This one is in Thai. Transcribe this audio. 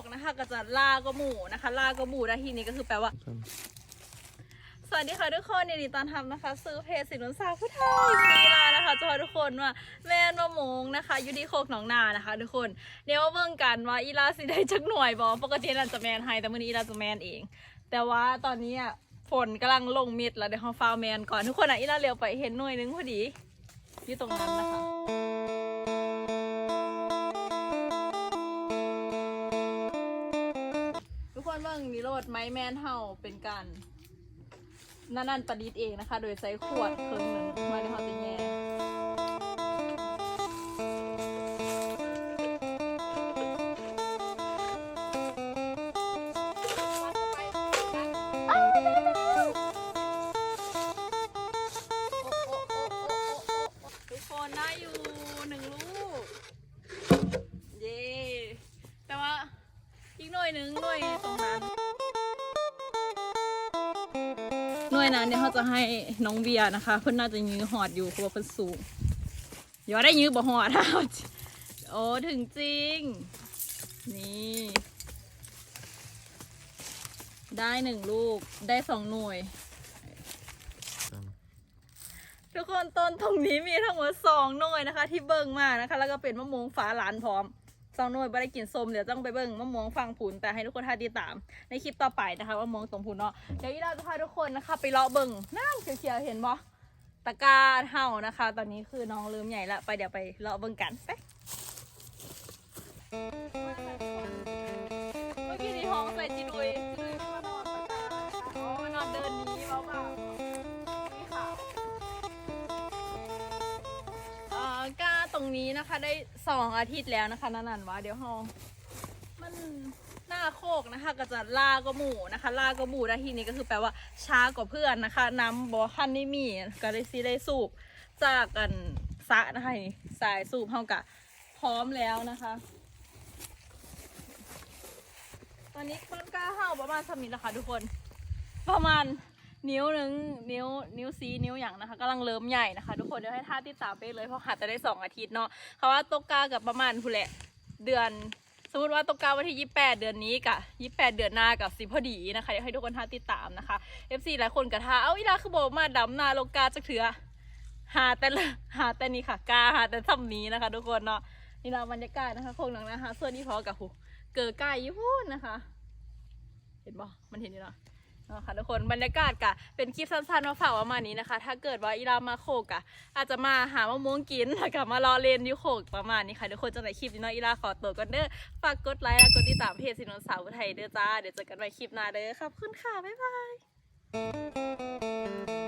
กนะคะ ก็จะลาก็หมูนะคะ ลาก็หมูนะทีนี้ก็คือแปลว่า สวัสดีค่ะทุกคนยินดีตอนรับนะคะ ซื้อเพจสินุนสาวผู้ไทยวันนี้ลานะคะจะพาทุกคนว่าแม่นมะมงนะคะยูดีโคกหนองนานะคะ ทุกคนเดี๋ยวมาเบิ่งกันว่าอีลาสิได้จักหน่วยบอปกตินันจะแมนให้แต่มื้อนี้อีลาจะแมนเอง แต่ว่าตอนนี้ฝนกำลังลงมิดแล้วเดี๋ยวเขาฟาวแมนก่อนทุกคนอะอีลาเร็วไปเห็นหน่วยนึงพอดีอยู่ตรงนั้นนะคะ คนเบิ่งมีโรดไม้แมนเฮาเป็นการนั่นนั่นประดิษฐ์เองนะคะ โดยใช้ขวดเครื่องหนึ่งมาในเฮาจะแย่อ้าวได้แล้วโอ้โอ้โอ้โอ้โอ้โอ้ทุกคนได้อยู่หนึ่งลูก เย้ แต่ว่า อีกหน่วยหนึ่งหน่วยตรงนั้นหน่วยนั้นเนี่ยเขาจะให้น้องเบียร์นะคะ เพื่อนน่าจะยื้อหอดอยู่เพราะว่าเพื่อนสูงอย่าได้ยื้อบ่หอดเอาโอ้ถึงจริง นี่ ได้หนึ่งลูกได้สองหน่วย ทุกคนต้นตรงนี้มีทั้งหมดสองหน่วยนะคะ ที่เบิ่งมานะคะ แล้วก็เป็นมะม่วงฟ้าหลานพร้อม สองหน่วยบริกินส้มเดี๋ยวต้องไปเบิ่งมะม่วงฟังผุนแต่ให้ทุกคนท่าติดตาม ในคลิปต่อไปนะคะมะม่วงตรงผุนเนาะเดี๋ยวอีเราจะพาทุกคนนะคะ ไปเลาะเบิ่งนั่งเขียวๆเห็นบ่ตะกร้าเห่านะคะ ตอนนี้คือน้องลืมใหญ่ละไปเดี๋ยวไปเลาะเบิ่งกันไปเมื่อกี้ในห้องใส่จีดุย รงนี้นะคะ ได้สองอาทิตย์แล้วนะคะนันนันวะเดี๋ยวเฮามันหน้าโคกนะคะ ก็จะลาก็หมูนะคะ ลาก็หมูได้ทีนี้ก็คือแปลว่าช้ากว่าเพื่อนนะคะ น้ำบอคันนี่มีก็ได้ซีได้สูบจากกันสะนะคะนี่สายสูบเฮากะพร้อมแล้วนะคะตอนนี้ต้นกล้าเห่าประมาณสมิธแล้วค่ะทุกคน ประมาณ นิ้วหนึ่งนิ้วนิ้วซีนิ้วอย่างนะคะกำลังเริ่มใหญ่นะคะ ทุกคนเดี๋ยวให้ท่าติดตามไปเลยเพราะหาจะได้สองอาทิตย์เนาะเขาว่าตกกากับประมาณผู้แหละเดือนสมมติว่าตกกาวันที่ยี่แปดเดือนนี้กับยี่แปดเดือนหน้ากับสิพอดีนะคะอยากให้ทุกคนท่าติดตามนะคะ FC หลายคนกระทาเอ้าอีลาคือบอกมาดำนาโลกาจักเถือหาแต่ละหาแต่นี่ค่ะกาหาแต่ทำนี้นะคะ ทุกคนเนาะนี่เราบรรยากาศนะคะโคงหนังนะคะส่วนนี้พอกับหูเกิดใกล้ยี่พูดนะคะ เห็นบ่มันเห็นอยู่เนาะ นาะค่ะทุกคนบรรยากาศกะเป็นคลิปสั้นๆมาฝากประมาณนี้นะคะ ถ้าเกิดว่าอีรามาโคกะอาจจะมาหามะม่วงกินแล้วก็มารอเลนยูโคกประมาณนี้ค่ะทุกคนจังไหนคลิปนี้เนาะอีราขอตัวก่อนเด้อฝากกดไลค์และกดติดตามเพจสินนสาวไทยเด้อจ้าเดี๋ยวเจอกันใหม่คลิปหน้าเด้อขอบคุณค่ะบ๊ายบาย